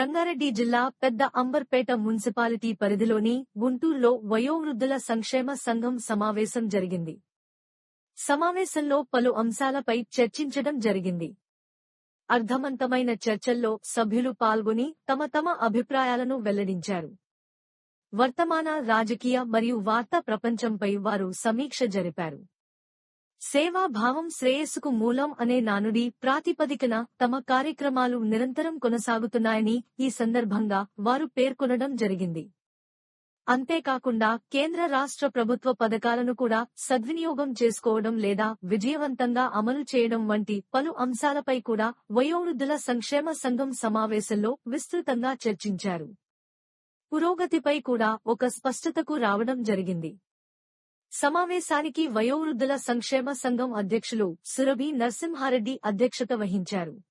రంగారెడ్డి జిల్లా పెద్ద అంబర్పేట మున్సిపాలిటీ పరిధిలోని గుంటూరులో వయోవృద్ధుల సంక్షేమ సంఘం సమావేశం జరిగింది. సమావేశంలో పలు అంశాలపై చర్చించడం జరిగింది. అర్థవంతమైన చర్చల్లో సభ్యులు పాల్గొని తమ తమ అభిప్రాయాలను వెల్లడించారు. వర్తమాన రాజకీయ మరియు వార్తా ప్రపంచంపై వారు సమీక్ష జరిపారు. సేవాభావం శ్రేయస్సుకు మూలం అనే నానుడి ప్రాతిపదికన తమ కార్యక్రమాలు నిరంతరం కొనసాగుతున్నాయని ఈ సందర్భంగా వారు పేర్కొనడం జరిగింది. అంతేకాకుండా కేంద్ర రాష్ట్ర ప్రభుత్వ పథకాలను కూడా సద్వినియోగం చేసుకోవడం లేదా విజయవంతంగా అమలు చేయడం వంటి పలు అంశాలపై కూడా వయోవృద్ధుల సంక్షేమ సంఘం సమావేశంలో విస్తృతంగా చర్చించారు. పురోగతిపై కూడా ఒక స్పష్టతకు రావడం జరిగింది. సమావేశానికి వయోవృద్ధుల సంక్షేమ సంఘం అధ్యక్షులు సురభి నరసింహారెడ్డి అధ్యక్షత వహించారు.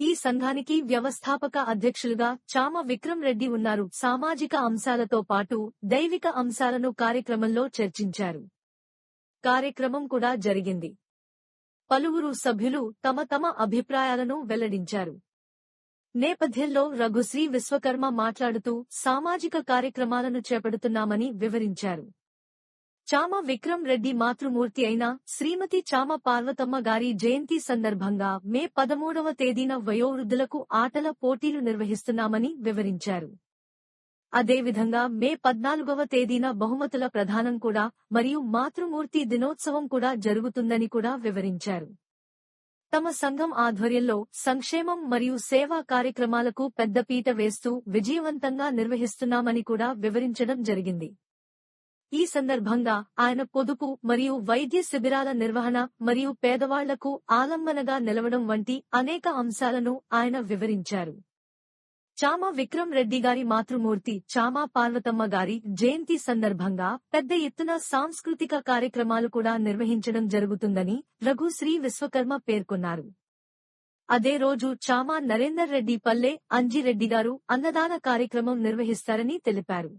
ఈ సంఘానికి వ్యవస్థాపక అధ్యక్షులుగా చామ విక్రమ్ రెడ్డి ఉన్నారు. సామాజిక అంశాలతో పాటు దైవిక అంశాలను కార్యక్రమంలో చర్చించారు. కార్యక్రమం కూడా జరిగింది. పలువురు సభ్యులు తమ తమ అభిప్రాయాలను వెల్లడించారు. నేపథ్యంలో రఘుశ్రీ విశ్వకర్మ మాట్లాడుతూ సామాజిక కార్యక్రమాలను చేపడుతున్నామని వివరించారు. చామ విక్రమ్ రెడ్డి మాతృమూర్తి అయిన శ్రీమతి చామ పార్వతమ్మ గారి జయంతి సందర్భంగా మే పదమూడవ తేదీన వయోవృద్ధులకు ఆటల పోటీలు నిర్వహిస్తున్నామని వివరించారు. అదేవిధంగా మే పద్నాలుగవ తేదీన బహుమతుల ప్రధానం కూడా మరియు మాతృమూర్తి దినోత్సవం కూడా జరుగుతుందని కూడా వివరించారు. తమ సంఘం ఆధ్వర్యంలో సంక్షేమం మరియు సేవా కార్యక్రమాలకు పెద్దపీట వేస్తూ విజయవంతంగా నిర్వహిస్తున్నామని కూడా వివరించడం జరిగింది. ఈ సందర్భంగా ఆయన పొదుపు మరియు వైద్య శిబిరాల నిర్వహణ మరియు పేదవాళ్ళకు ఆలంబనగా నిలవడం వంటి అనేక అంశాలను ఆయన వివరించారు. చామ విక్రమ్ రెడ్డి గారి మాతృమూర్తి చామా పార్వతమ్మ గారి జయంతి సందర్భంగా పెద్ద ఎత్తున సాంస్కృతిక కార్యక్రమాలు కూడా నిర్వహించడం జరుగుతుందని రఘుశ్రీ విశ్వకర్మ పేర్కొన్నారు. అదే రోజు చామా నరేందర్ రెడ్డి పల్లె అంజిరెడ్డి గారు అన్నదాన కార్యక్రమం నిర్వహిస్తారని తెలిపారు.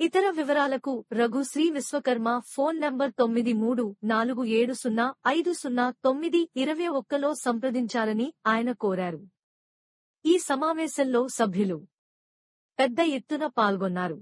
ఇతర వివరాలకు రఘు శ్రీ విశ్వకర్మ ఫోన్ నంబర్ తొమ్మిది మూడు నాలుగు ఏడు సున్నా ఐదు సున్నా తొమ్మిది ఇరవై ఒక్కలో సంప్రదించాలని ఆయన కోరారు. ఈ సమావేశంలో సభ్యులు పెద్ద ఎత్తున పాల్గొన్నారు.